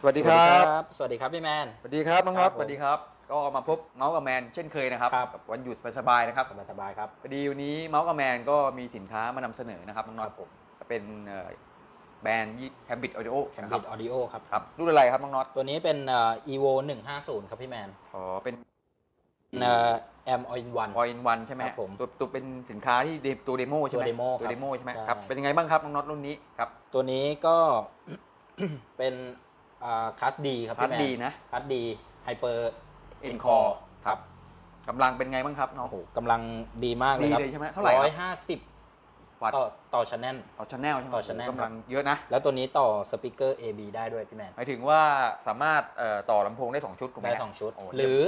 สวัสดีครับ สวัสดีครับพี่แมน สวัสดีครับน้องน็อตครับผม สวัสดีครับ ก็มาพบเมาส์กับแมนเช่นเคยนะครับครับกับวันหยุดสบายๆนะครับ สบายสบายๆครับ พอดีวันนี้เมาส์กับแมนก็มีสินค้ามานำเสนอนะครับน้องน็อตผมเป็นเอ่อแบรนด์แฮมบิ t ออดิโอแคมนะคบิรับดออดิโอครับ ครับรุ่นอะไรครับน้องน็อตตัวนี้เป็นเอ่อ evo 150 ครับพี่แมนอ๋อเป็นเอ่อ am all in one ออินวันใช่ไหมครับผมตัวตัวเป็นสินค้าที่เดตัวเดโมใช่ไหมตัว demo ตัวเดโมครับใช่ไหมใช่ ครับเป็นยังไงบ้างครับน้องน็อตรุ่นนี้ครับตัวนี้ก็ เป็น คัสดีครับพัพี่ดแมนดีนะคัสดีไฮเปอร์ Encore ครับกำลังเป็นไงบ้างครับน้องโอ้โหกำลังดีมากเลยครับดีเลยใช่ไหมเท่าไหร่ครับร้อยห้าสิบวัตต์ต่อต่อชแนลต่อชแนลใช่ไหมต่อ channel โโหกำลังเยอะนะ แล้วตัวนี้ต่อสปีกเกอร์ AB ได้ด้วยพี่แมนหมายถึงว่าสามารถเอ่อต่อลำโพงได้ 2 ชุดถูกไหมได้สองชุดโหรือ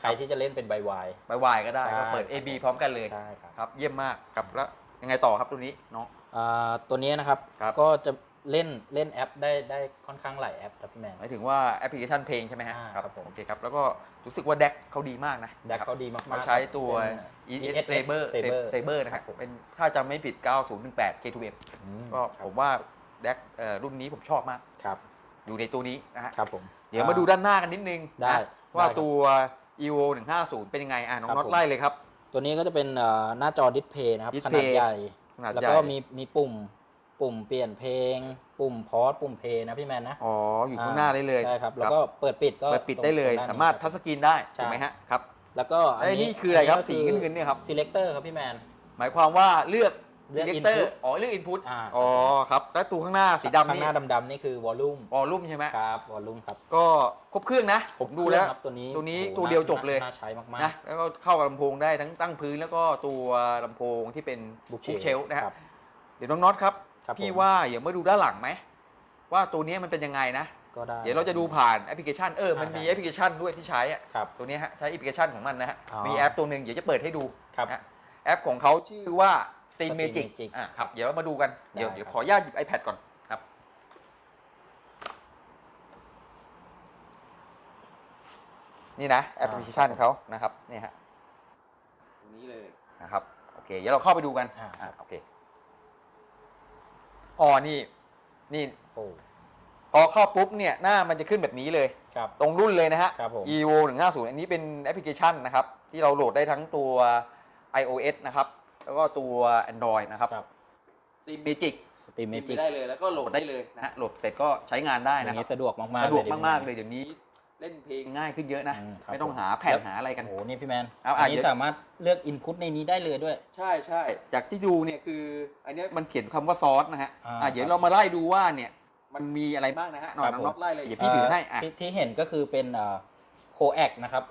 ใครที่จะเล่นเป็นใบวายไปวายก็ได้ใช่ก็เปิด AB พร้อมกันเลยใช่ครับครับเยี่ยมมากครับแล้วยังไงต่อครับตัวนี้น้องอ่าตัวนี้นะครับครับก็จะ เล่นเล่นแอปได้ได้ค่อนข้างหลายแอปครับพี่แมน หมายถึงว่าแอปพลิเคชันเพลงใช่ไหมฮะอ่าครับครับผม โอเคครับ แล้วก็รู้สึกว่า DAC เขาดีมากนะแดกเขาดีมากๆเขาใช้ตัว เป็น ES Saber Saber Saber นะครับเป็นถ้าจำไม่ผิด 9018 K2M อืมก็ครับผมว่า DAC เอ่อรุ่นนี้ผมชอบมาก ครับอยู่ในตัวนี้นะฮะ ครับผม เดี๋ยวมาดูด้านหน้ากันนิดนึงได้นะว่าได้ครับตัว EVO 150 เป็นยังไง อะน้องครับน็อตผม ไล่เลยครับ ตัวนี้ก็จะเป็นเอ่อหน้าจอดิสเพย์นะครับ display ขนาดใหญ่ ขนาดแล้วใหญ่ก็มีมีปุ่ม ปุ่มเปลี่ยนเพลง ปุ่มพอสปุ่มเพลย์นะพี่แมนนะอ๋ออยู่ข้างหน้าได้เลยใช่ครับแล้วก็เปิดปิดก็เปิดปิดได้เลยตงสามารถทัชสกรีนได้ใช่ถูกไหมฮะครับ แล้วก็ไอ้นี่คืออะไรครับสีเงินๆเนี่ยครับซีเลคเตอร์ครับพี่แมนหมายความว่าเลือกเลือก selector input อ๋อเลือก input อ่าอ๋อครับ แล้วตัวข้างหน้าสีดำข้างนี่หน้าดำๆนี่คือวอลลุ่มวอลลุ่มใช่ไหมครับวอลลุ่มครับ ก็ครบเครื่องนะผมดูแล้วครับตัวนี้ตัวนี้โอ้โหตัวเดียวน่าจบเลยน่าใช้มากๆนะแล้วก็เข้ากับลำโพงได้ทั้งตั้งพื้นแล้วก็ตัวลำโพงที่เป็นบุ๊กบุ๊กเชลนะฮะครับเดี๋ยวน้องน็อตครับ ครับพี่ผมว่าอย่ามาดูด้านหลังไหมว่าตัวนี้มันเป็นยังไงนะ ก็ได้ เดี๋ยวเราจะดูผ่านแอปพลิเคชันเออมันอ่ามีมีแอปพลิเคชันด้วยที่ใช้อะครับ ตัวนี้ฮะใช้แอปพลิเคชันของมันนะฮะอ๋อ มีแอปตัวหนึ่งเดี๋ยวจะเปิดให้ดู ครับ นะ แอปของเขาชื่อว่า s t e a m Steam Magic Magic อะครับเดี๋ยวเรามาดูกันเดี๋ยวได้เดี๋ยวครับ ขออนุญาตหยิบ iPad ก่อนครับ นี่นะแอปพลิเคชันเขานะครับนี่ฮะตรงนี้เลย นะครับโอเคเดี๋ยวเราเข้าไปดูกันอ่าอะโอเค อ๋อนี่ นี่ โอ้พอเข้าปุ๊บเนี่ยหน้ามันจะขึ้นแบบนี้เลย ครับ ตรงรุ่นเลยนะฮะ ครับผม evo 150 อันนี้เป็นแอปพลิเคชันนะครับ ที่เราโหลดได้ทั้งตัว iOS นะครับ แล้วก็ตัว Android นะครับครับ Steam Magic สตรีมเมพิมพ์จิไปกได้เลยแล้วก็โหลดได้เลยนะฮะโหลดเสร็จก็ใช้งานได้อย่านะงครันี้บสะดวกมากๆสะดวกเลยมากๆเลยเดี๋ยวนี้ เล่นเพลงง่ายขึ้นเยอะนะ อืมครับ ไม่ต้องผมหาแผ่นหาอะไรกัน โอ้โหนี่พี่แมนเอาอะอันนี้เดี๋ยว สามารถเลือกอินพุตในนี้ได้เลยด้วย ใช่ใช่จากที่ดูเนี่ยคือ อันเนี้ยมันเขียนคำว่าซอสนะฮะอ่าอะเดี๋ยวเรามาไล่ดูว่าเนี่ยมันมีอะไรบ้างนะฮะหน่อยครับน้องผม น็อตไล่เลยอย่าพี่ถือให้อะ ที่ที่เห็นก็คือเป็นโคแอคนะครับ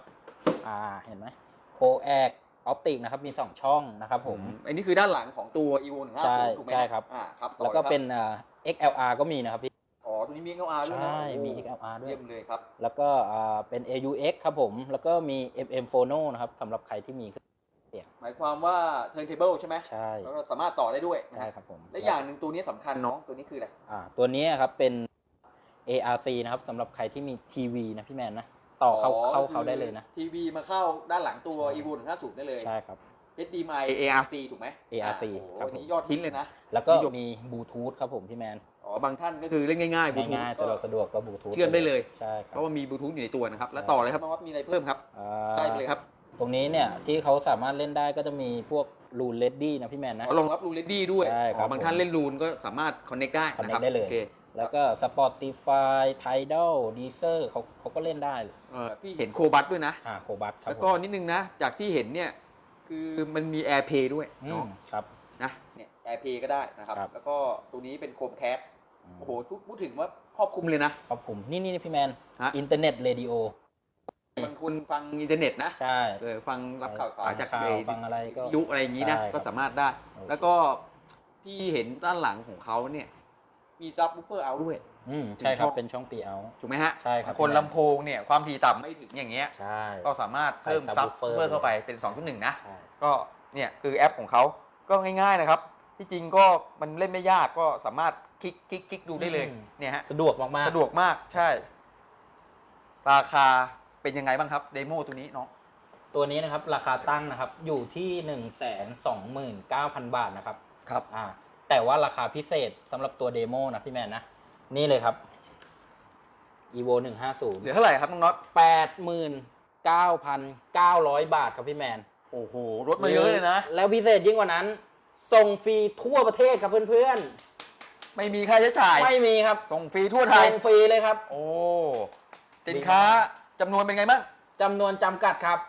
อ่าเห็นไหมโคแอคออปติกนะครับมี 2 ช่องนะครับผม อันนี้คือด้านหลังของตัว evo ใช่150ถูกไหมใช่ครับ อ่าครับต่อแล้วก็ยครับเป็นอ่า XLR ก็มีนะครับพี่ อ๋อ ตัวนี้มี XLR ด้วยนะใช่โอ้มี XLR ด้วย เยี่ยมเลยครับ แล้วก็อ่าเป็น AUX ครับผม แล้วก็มี FM Phono นะครับสำหรับใครที่มีเครื่องหมายความว่า turntable ใช่ไหมใช่ แล้วก็สามารถต่อได้ด้วยนะใช่ฮะครับผม และอย่างหนึ่งตัวนี้สำคัญน้อง ตัวนี้คืออะไร อ่า ตัวนี้ครับเป็น ARC นะครับสำหรับใครที่มีทีวีนะพี่แมนนะ ต่อเข้าเข้าเขาได้เลยนะ ทีวีมาเข้าด้านหลังตัวใช่ evo 150ได้เลย ใช่ครับ HDMI ARC ถูกไหม ARC โอ้โหครับอันนี้ผมยอดฮิตเลยนะ แล้วก็นิยม มีบลูทูธครับผมพี่แมน อ๋อบางท่านก็คือเล่นง่ายๆ Bluetooth ง่ายๆก็สะดวกสะดวกก็บลูทูธเชื่อมได้เลย ใช่คเพรับราะว่ามีบลูทูธอยู่ในตัวนะครับ แล้วใช่ต่อเลยครับน้องวัดมีอะไรเพิ่มครับ อ่าได้เลยครับตรงนี้เนี่ยที่เขาสามารถเล่นได้ก็จะมีพวกรูนเลดดี้นะพี่แมนนะ อ๋อรองรับรูเลดดี้ด้วยใช่ครับอ๋อบางท่านเล่นรูนก็สามารถคอนเน c t ได้นะค connect รับได้เลย โอเคแล้วก็ Spotify Tidal Deezer เขาเขาก็เล่นได้ เออพี่เห็นโคบัสด้วยนะ อ่าโคบัสครับแล้วก็นิดนึงนะ จากที่เห็นเนี่ย คือมันมี AirPlay ด้วยอืเนาะมครับ นะเนี่ย AirPlay ก็ได้นะครับ ครับ แล้วก็ตัวนี้เป็น Chromecast โอ้โหพูดพูดถึงว่าครอบคลุมเลยนะขอบผมนี่นี่พี่แมนฮะ อินเทอร์เน็ตเรดิโอ บางคนฟังอินเทอร์เน็ตนะใช่ เออฟังรับข่าวสารจากฟังข่าวในฟังอะไรก็วิทยุอะไรอย่างนี้นะ ใช่ครับก็สามารถได้ โอเค แล้วก็พี่เห็นด้านหลังของเขาเนี่ย มีซับ w ูเฟอร์เอาด้วย อืมใช่ครับช่องเป็นช่องปีเอา ถูกไหมฮะใช่ครับบางคนลำโพงเนี่ยความถี่ต่ำไม่ถึงอย่างเงี้ยใช่ ก็สามารถเพิ่มใส่ซับ subwoofer เฟอร์เข้าไปเป็น 2.1 นะ ใช่ ก็เนี่ยคือแอปของเขาก็ง่ายๆนะครับ ที่จริงก็มันเล่นไม่ยากก็สามารถคลิกคลิกคลิกดูได้เลยอืม เนี่ยฮะสะดวกมากๆ สะดวกมากใช่ ราคาเป็นยังไงบ้างครับเดโมตัวนี้น้อง ตัวนี้นะครับ ราคาตั้งนะครับ อยู่ที่ 1 2 9 0 0 0 บาทนะครับครับ อ่าแต่ว่าราคาพิเศษสำหรับตัวเดโมนะพี่แมนนะ นี่เลยครับ evo เหลื150อเท่าไหร่ครับน้องน็อต89,900บาทครับพี่แมน โอ้โหลดมาเยอะเลยนะ แล้วพิเศษยิ่งกว่านั้น ส่งฟรีทั่วประเทศครับเพื่อนไม่มีค่าใช้จ่ายๆไม่มีครับ ส่งฟรีทั่วไทย ส่งฟรีเลยครับ โอ้สินค้าจำนวนเป็นไงบ้างจำนวนจำกัดครับ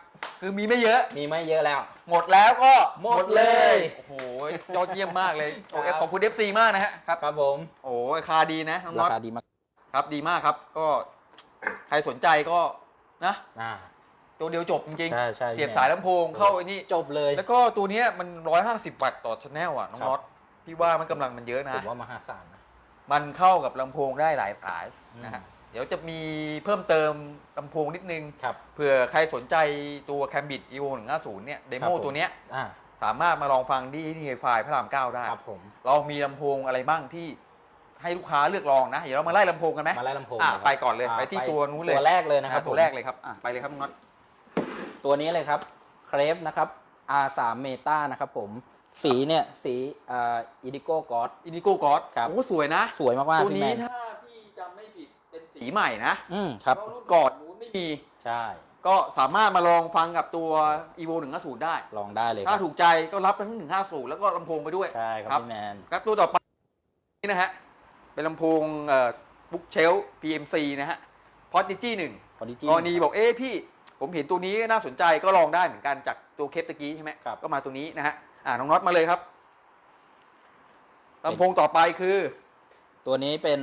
คือมีไม่เยอะ มีไม่เยอะแล้ว หมดแล้วก็หมดเลย โอ้โหยอดเยี่ยมมากเลยครับโอ้ขอบคุณ FC มากนะฮะครับครับผมโอ้ราคาดีนะน้องราน็อตคาดีมากครับดีมากครับ ก็ใครสนใจก็นะอ่า ตัวเดียวจบจริงใช่ใช่เสียบสายลำโพงเข้าไอ้นี่ จบเลย แล้วก็ตัวเนี้ยมัน 150 วัตต์ต่อชแนลอะน้องครับ น็อตพี่ว่ามันกำลังมันเยอะผนะมว่ามหาศาลนะ มันเข้ากับลำโพงได้หลายสายอืมนะฮะเดี๋ยวจะมีเพิ่มเติมลำโพงนิดนึง ครับ เผื่อใครสนใจตัว Cambit Evo 150เนี่ยเดครัโมบผม ตัวเนี้ยอ่าสามารถมาลองฟังที่ที่ไฟล์พระรามเก้าได้ ครับผม เรามีลำโพงอะไรบ้างที่ให้ลูกค้าเลือกลองนะ เดี๋ยวเรามาไล่ลำโพงกันไหมมาไล่ลำโพงอะเลยครับไปก่อนเลยาไปที่ตัวนู้นเลยตัวแรกเลยนะครับตัวผมแรกเลยครับอะไปเลยครับน้องน็อตตัวนี้เลยครับเครปนะครับ R3 Meta นะครับผม สีเนี่ย สีอ่าอิดิโก้กอดอินิโก้กอดครับ โอ้สวยนะ สวยมากตัวๆพี่แมนี้น ถ้าพี่จำไม่ผิดเป็น สีใหม่นะอืมครับเพาะรุ่นก่อนนู้นไม่มีใช่ ก็สามารถมาลองฟังกับตัว evo 150ได้ ลองได้เลยคถ้ารับถูกใจก็รับทั้ง150 แล้วก็ลำโพงไปด้วย ใช่ครับครับพี่แมน ครับตัวต่อไปนี่นะฮะ เป็นลำโพงบุ๊กเชล PMC นะฮะพอดดิจี้หนึ่ง พอดีจีกรณีบอกเอ๊ะพี่ผมเห็นตัวนี้น่าสนใจก็ลองได้เหมือนกันจากตัวเคปตะกี้ใช่ไหมครับ ก็มาตัวนี้นะฮะอ่าน้องน็อตมาเลยครับลำโพงต่อไปคือตัวนี้เป็น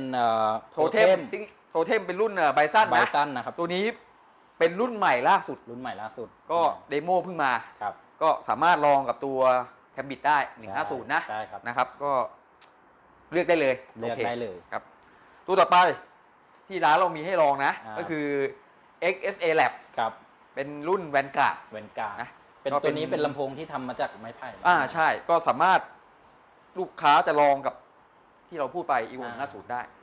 โทโทเทม โทเทมเป็นรุ่นไบซันไบนะซันนะครับตัวนี้เป็นรุ่นใหม่ล่าสุด รุ่นใหม่ล่าสุด ก็เดโมเพิ่งมาครับก็สามารถลองกับตัวแคมบิดได้ 150 นะใช่ครับนะครับ ก็เลือกได้เลยเลือกโคได้เลยครับ ตัวต่อไปที่ร้านเรามีให้ลองนะอ่าก็คือ XSA Lab ครับ เป็นรุ่นแวนการ์ดเวนการ์นะเป็นก็เป็ตัวนนี้เป็นลำโพงที่ทำมาจากไม้ไผ่อ่าใช่ก็สามารถลูกค้าจะลองกับที่เราพูดไป e v o อ่า150ได้นะ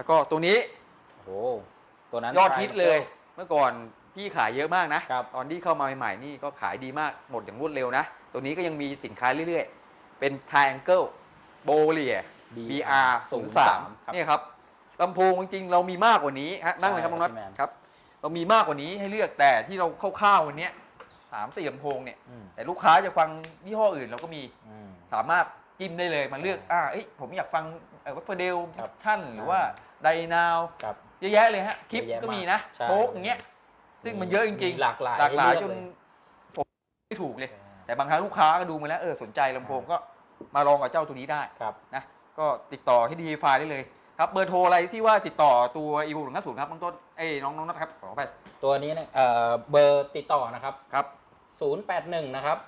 แล้วก็ตัวนี้โอ้โหตัวนั้นยอดฮิตเลย เมื่อก่อนพี่ขายเยอะมากนะ ครับ ตอนที่เข้ามาใหม่ๆนี่ก็ขายดีมากหมดอย่างรวดเร็วนะ ตัวนี้ก็ยังมีสินค้าเรื่อยๆ เป็น Triangle b o l i e r BR 03เนี่ยครับลำโพงจริงๆเรามีมากกว่านี้ฮะนั่งเลยครับน้องน็อตครับเรามีมากกว่านี้ให้เลือกแต่ที่เราคร่าวๆวันเนี้ยสามสี่ลำโพงเนี่ย อืมแต่ลูกค้าจะฟังยี่ห้ออื่นเราก็มีอืม สามารถจิ้มได้เลยมาเลือกอ่าเอ้ยผมอยากฟังเออวัฟเฟอร์เดลครับ ชั่นหรือว่า ไดนาวครับ เยอะแยะเลยฮะคลิปเยอะแยะก็มีนะใช่ โป๊กอย่างเงี้ยซึ่งมันเยอะจริงหลากหลายหลากหลายให้จเลืนอกเลยผมไม่ถูกเลย แต่บางครั้งลูกค้าก็ดูมาแล้วเออสนใจลำโพงก็มาลองกับเจ้าตัวนี้ได้ครับ นะก็ติดต่อที่ดีไฟได้เลยครับเบอร์โทรอะไรที่ว่าติดต่อตัวอีบูหนึ่งห้าศูนย์ครับน้องต้นเอ้ยน้องน้องนัทครับขอไปตัวนี้เนี่ยเอ่อเบอร์ติดต่อนะครับ ครับ081 นะครับ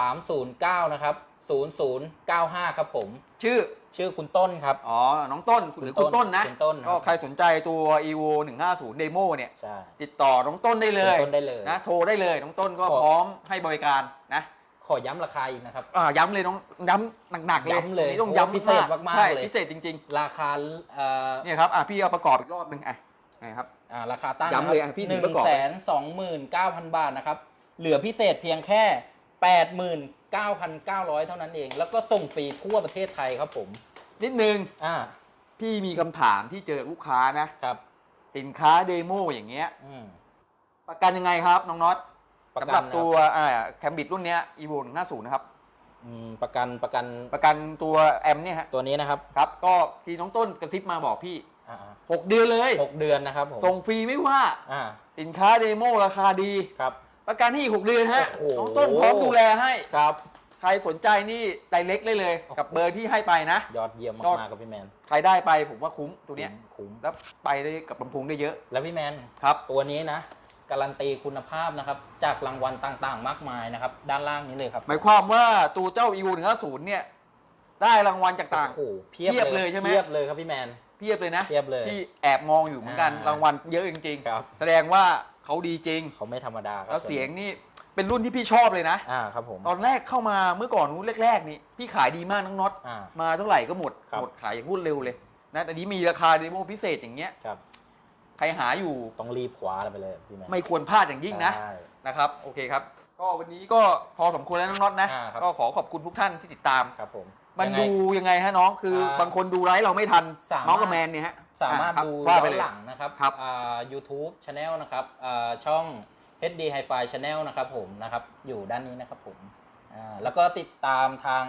309 นะครับ 0095 ครับผม ชื่อชื่อคุณต้นครับ อ๋อ น้องต้นหรือคุคุณณต้ต้นนนะคุณต้นครับ ก็ใครสนใจตัว evo 150 demo เนี่ย ใช่ ติดต่อน้องต้นได้เลยคุณต้นได้เลย นะโทรได้เลยน้องต้นก็ขอ พร้อมให้บริการนะขอย้ำราคาอีกนะครับ อ่าย้ำเลยน้องย้ำหนักๆเลยย้ำเลยวันนี้ต้องเพราะว่าย้ำพิเศษมากๆใช่เลย พิเศษจริงราคาเอ่อๆเนี่ยครับอะพี่เอาประกอบอีกรอบหนึงอะนี่ครับ อ่าราคาตั้งย้ำเลยอะพี่หถืนึ่องประกอบ แสนสองหมื่นเก้าพันบาทนะครับ เหลือพิเศษเพียงแค่แปดหมื่น เก้าพันเก้าร้อยเท่านั้นเอง แล้วก็ส่งฟรีทั่วประเทศไทยครับผมนิดนึงอ่าพี่มีคำถามที่เจอลูกค้านะ ครับสินค้าเดโมอย่างเงี้ย อืม ประกันยังไงครับน้องน็อตประสำกัหรับนนะตัวอ่าแคมบิดรุ่นเนี้ย evo 150 นะครับ อืมประกันประกันประกันตัวแอมเนี่ยฮะตัวนี้นะครับครับ ก็ที่น้องต้นกระซิบมาบอกพี่ อ่า6 เดือนเลยหกเดือนนะครับผมส่งฟรีไม่ว่า อ่าสินค้าเดโมราคาดี ครับ ประกันให้อีก6เดือนฮะโอ้โห น้องต้นพร้อมดูแลให้ ครับ ใครสนใจนี่ไดเล็กได้เลย กับเบอร์ที่ให้ไปนะ ยอดเยี่ยมยอดมากๆครับพี่แมนใครได้ไปผมว่าคุ้มตัวเนี้ยคุ้ม แล้วไปได้กับลำโพงได้เยอะแล้วพี่แมน ครับ ตัวนี้นะ การันตีคุณภาพนะครับ จากรางวัลต่างๆ มากมายนะครับ ด้านล่างนี้เลยครับหมายความว่าตัวเจ้า evo 150เนี่ย ได้รางวัลจากต่าง โอ้โหเพีเพียบเลยใช่ไหม เพียบเลยครับพี่แมน เพียบเลยนะเพียบเลยที่แอบมองอยู่เหมือนกันอ่ารรางวัลเยอะจริงครับ ๆ แสดงว่า เขาดีจริง เขาไม่ธรรมดาครับแล้วเสียงนี่เป็นรุ่นที่พี่ชอบเลยนะ อ่าครับผม ตอนแรกเข้ามาเมื่อก่อนนู้นแรก ๆ นี่พี่ขายดีมากน้องน็อตอ่า มาเท่าไหร่ก็หมดครับ หมดขายอย่างรวดเร็วเลยนะแต่นี้มีราคาเดโมพิเศษอย่างเงี้ยครับ ใครหาอยู่ต้องรีบคว้าไปเลยพี่แมนไม่ควรพลาดอย่างยิ่งนะ ใช่ นะครับโอเคครับ ก็วันนี้ก็พอสมควรแล้วน้องน็อตนะ อ่าครับ ก็ขอขอบคุณทุกท่านที่ติดตาม ครับผม มันยังไง ดูยังไงฮะน้องคืออ่าบางคนดูไลฟ์เราไม่ทันสามารถเมาส์กับแมนเนี่ยฮะสามารถอะคบดูว่าย้อไปนเลย หลังนะครับครับ อ่า YouTube Channel นะครับอ่าช่อง HD Hi-Fi Channel นะครับผมนะครับอยู่ด้านนี้นะครับผมอ่าแล้วก็ติดตามทาง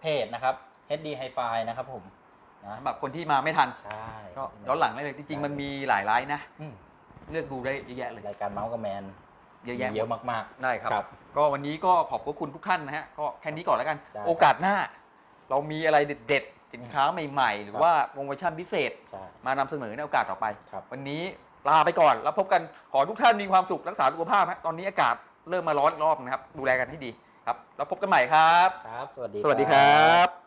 เพจนะครับ HD Hi-Fi นะครับผมนะสำหรับคนที่มาไม่ทัน ใช่ก็ย้อนหลังได้เลยจริงๆมันมีหลายไลฟ์นะอืมเลือกดูได้เยอะแยะเลยรายการเมาส์กับแมนเยอะแยะมีเยอะมาก ได้ครับครับ ก็วันนี้ก็ขอบพระคุณทุกท่านนะฮะก็แค่นี้ก่อนแล้วกัน ได้โอกาสหน้า เรามีอะไรเด็ดๆสินค้าใหม่ๆ หรือครับว่าโปรโมชั่นพิเศษๆใช่ มานำเสนอในโอกาสต่อไป ครับ วันนี้ลาไปก่อน แล้วพบกันขอทุกท่านมีความสุขรักษาสุขภาพฮะตอนนี้อากาศเริ่มมาร้อนอีกรอบนะครับ ดูแลกันให้ดีครับ แล้วพบกันใหม่ครับ ครับ สวัสดี สวัสดีครับ